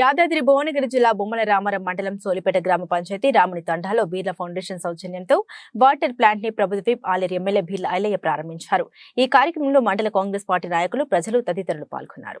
యాదాద్రి భువనగిరి జిల్లా బొమ్మల రామారం మండలం సోలిపేట గ్రామ పంచాయతీ రాముని తండాలో బీర్ల ఫౌండేషన్ సౌజన్యంతో వాటర్ ప్లాంట్ని ప్రభుత్వ ఆలేరు ఎమ్మెల్యే బీర్ల ఐలయ్య ప్రారంభించారు. ఈ కార్యక్రమంలో మండల కాంగ్రెస్ పార్టీ నాయకులు ప్రజలు తదితరులు పాల్గొన్నారు.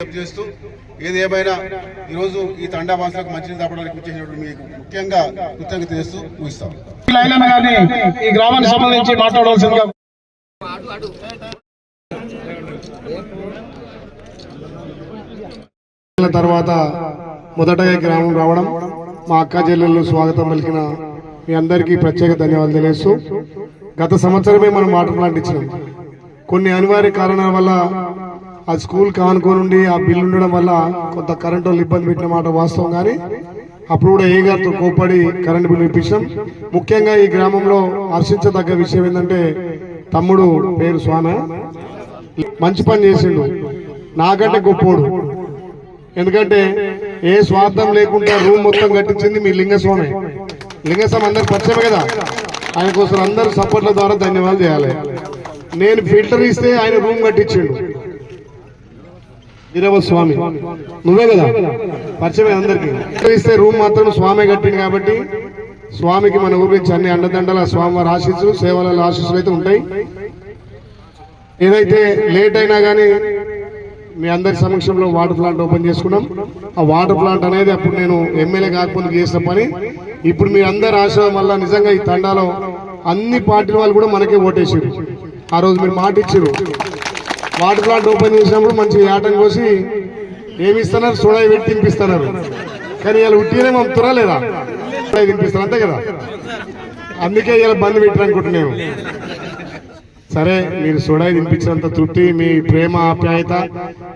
చేస్తూ ఏది ఏమైనా ఈరోజు ఈ తండా భాషలకు మంచిని తప్పడానికి వచ్చేసినప్పుడు మీకు ముఖ్యంగా కృతజ్ఞత చేస్తూ గారిని ఈ గ్రామానికి సంబంధించి మాట్లాడవలసిందిగా తర్వాత మొదటగా గ్రామం రావడం మా అక్క చెల్లెళ్ళు స్వాగతం పలికిన మీ అందరికీ ప్రత్యేక ధన్యవాదాలు తెలియజేస్తూ గత సంవత్సరమే మనం వాటర్ ప్లాంట్ ఇచ్చినాం. కొన్ని అనివార్య కారణాల వల్ల ఆ స్కూల్ కానుకోనుండి ఆ బిల్లు ఉండడం వల్ల కొంత కరెంటు వాళ్ళు ఇబ్బంది పెట్టిన మాట వాస్తవం కానీ అప్పుడు కూడా ఏ గారితో కోప్పడి కరెంటు బిల్లు ఇప్పించాం ముఖ్యంగా ఈ గ్రామంలో హర్షించదగ్గ విషయం ఏంటంటే తమ్ముడు పేరు స్వామి. మంచి పని చేసిండు. నాకంటే గొప్పోడు. ఎందుకంటే ఏ స్వార్థం లేకుండా రూమ్ మొత్తం కట్టించింది మీ లింగస్వామి. లింగస్వామి అందరు పరిచయమే కదా. ఆయన కోసం అందరు సపోర్ట్ల ద్వారా ధన్యవాదాలు చేయాలి. నేను ఫిల్టర్ ఇస్తే ఆయన రూమ్ కట్టించిండు. వీరవ స్వామి. నువ్వే కదా? పరిచయమే అందరికి. ఇస్తే రూమ్ మాత్రం స్వామి కట్టింది కాబట్టి స్వామికి మన ఊరి నుంచి అన్ని అండదండల స్వామివారి ఆశీస్సులు సేవల ఆశీస్సులు అయితే ఉంటాయి. ఏదైతే లేట్ అయినా కానీ మీ అందరి సమక్షంలో వాటర్ ప్లాంట్ ఓపెన్ చేసుకున్నాం. ఆ వాటర్ ప్లాంట్ అనేది అప్పుడు నేను ఎమ్మెల్యే కాకపోతే చేసిన పని. ఇప్పుడు మీ అందరి ఆశ వల్ల నిజంగా ఈ తండాలో అన్ని పార్టీల వాళ్ళు కూడా మనకే ఓటేసారు ఆ రోజు మీరు మాట ఇచ్చారు వాటర్ ప్లాంట్ ఓపెన్ చేసినప్పుడు మంచి ఆటం కోసి ఏమి ఇస్తున్నారు సోడా పెట్టి తినిపిస్తున్నారు. కానీ ఇలా ఉట్టినే పంపుతారా లేదా సోడా తినిపిస్తారు అంతే కదా? అందుకే ఇలా బంద్ పెట్టారనుకుంటున్నాము సరే మీరు సుడాయి తినిపించినంత తృప్తి మీ ప్రేమ ఆప్యాయత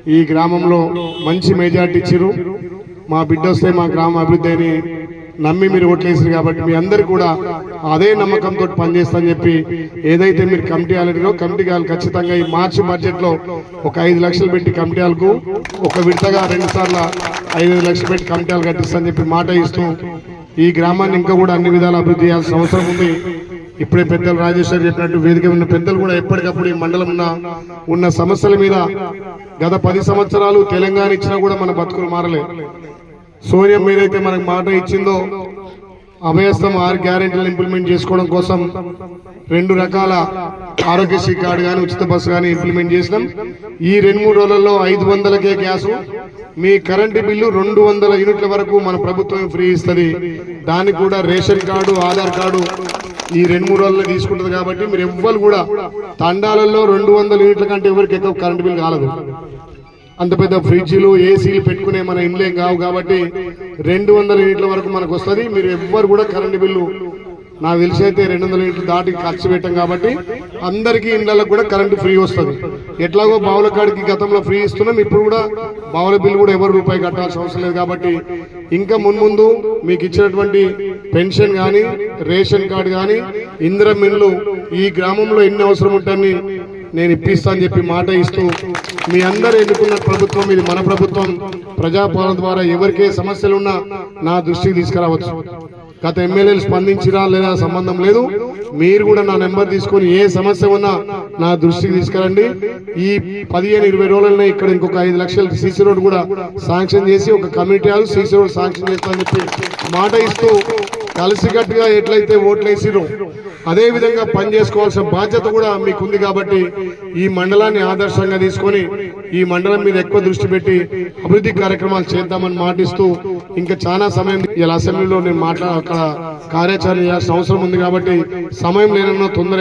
ఈ గ్రామంలో మంచి మెజార్టీ ఇచ్చిరు మా బిడ్డ వస్తే మా గ్రామ అభివృద్ధి అని నమ్మి మీరు ఓట్లేసారు కాబట్టి మీ అందరు కూడా అదే నమ్మకంతో పనిచేస్తా చెప్పి ఏదైతే మీరు కమిటీ అడిగినో కమిటీ వాళ్ళు ఖచ్చితంగా ఈ మార్చి బడ్జెట్లో ఒక ఐదు లక్షలు పెట్టి కమిటీ వాళ్ళకు ఒక విడతగా రెండు సార్లు ఐదు లక్షలు పెట్టి కమిటీ వాళ్ళు కట్టిస్తా చెప్పి మాట ఇస్తూ ఈ గ్రామాన్ని ఇంకా కూడా అన్ని విధాలు అభివృద్ధి చేయాల్సిన అవసరం ఉంది. ఇప్పుడే పెద్దలు రాజేశ్వర్ చెప్పినట్టు వేదిక ఉన్న పెద్దలు కూడా ఎప్పటికప్పుడు ఈ మండలం ఉన్న ఉన్న సమస్యల మీద గత పది సంవత్సరాలు తెలంగాణ ఇచ్చినా కూడా మన బతుకులు మారలే. సూర్యం మీరైతే మనకు మాట ఇచ్చిందో అభయస్థం ఆరు గ్యారెంటీలు ఇంప్లిమెంట్ చేసుకోవడం కోసం రెండు రకాల ఆరోగ్యశ్రీ కార్డు కానీ ఉచిత బస్సు కానీ ఇంప్లిమెంట్ చేసినాం. ఈ రెండు మూడు రోజులలో ఐదు వందలకే గ్యాసు. మీ కరెంటు బిల్లు రెండు వందల యూనిట్ల వరకు మన ప్రభుత్వం ఫ్రీ ఇస్తుంది. దానికి కూడా రేషన్ కార్డు ఆధార్ కార్డు ఈ రెండు మూడు రోజుల్లో తీసుకుంటుంది కాబట్టి మీరు ఎవ్వరు కూడా తండాలలో రెండు వందల యూనిట్ల కంటే ఎవరికి ఎక్కువ కరెంటు బిల్ కాలదు. అంత పెద్ద ఫ్రిడ్జ్లు ఏసీలు పెట్టుకునే మన ఇండ్లేం కావు కాబట్టి రెండు వందల యూనిట్ల వరకు మనకు వస్తుంది. మీరు ఎవ్వరు కూడా కరెంటు బిల్లు నాకు తెలిసి అయితే రెండు వందల యూనిట్లు దాటి ఖర్చు పెట్టాం కాబట్టి అందరికీ ఇండ్లకు కూడా కరెంటు ఫ్రీ వస్తుంది. ఎట్లాగో బావుల కాడికి గతంలో ఫ్రీ ఇస్తున్నాం. ఇప్పుడు కూడా బావుల బిల్లు కూడా ఎవరు రూపాయి కట్టాల్సిన అవసరం లేదు కాబట్టి ఇంకా మున్ముందు మీకు ఇచ్చినటువంటి పెన్షన్ కానీ రేషన్ కార్డు కానీ ఇందిరా మిల్లు ఈ గ్రామంలో ఎన్ని అవసరం ఉంటాయని నేను ఇప్పిస్తా అని చెప్పి మాట ఇస్తూ మీ అందరూ ఎన్నుకున్న ప్రభుత్వం ఇది మన ప్రభుత్వం. ప్రజాపాలన ద్వారా ఎవరికే సమస్యలున్నా నా దృష్టికి తీసుకురావచ్చు. గత ఎమ్మెల్యేలు స్పందించినా లేదా సంబంధం లేదు. మీరు కూడా నా నెంబర్ తీసుకొని ఏ సమస్య ఉన్నా నా దృష్టికి తీసుకురండి. ఈ పదిహేను ఇరవై రోజులనే ఇక్కడ ఇంకొక ఐదు లక్షల సీసీ రోడ్ కూడా శాంక్షన్ చేసి ఒక committee hall CC road sanction చేస్తామని చెప్పి మాట ఇస్తూ కలిసికట్టుగా ఎట్లయితే ఓట్లు వేసిరో అదే విధంగా పని చేసుకోవాల్సిన బాధ్యత కూడా మీకు ఉంది కాబట్టి ఈ మండలాన్ని ఆదర్శంగా తీసుకొని ఈ మండలం మీద ఎక్కువ దృష్టి పెట్టి అభివృద్ధి కార్యక్రమాలు చేద్దామని మాటిస్తూ ఇంకా చాలా సమయం ఇలా అసెంబ్లీలో నేను మాట్లా అక్కడ కార్యాచరణ చేయాల్సిన అవసరం ఉంది కాబట్టి సమయం లేనన్నా తొందర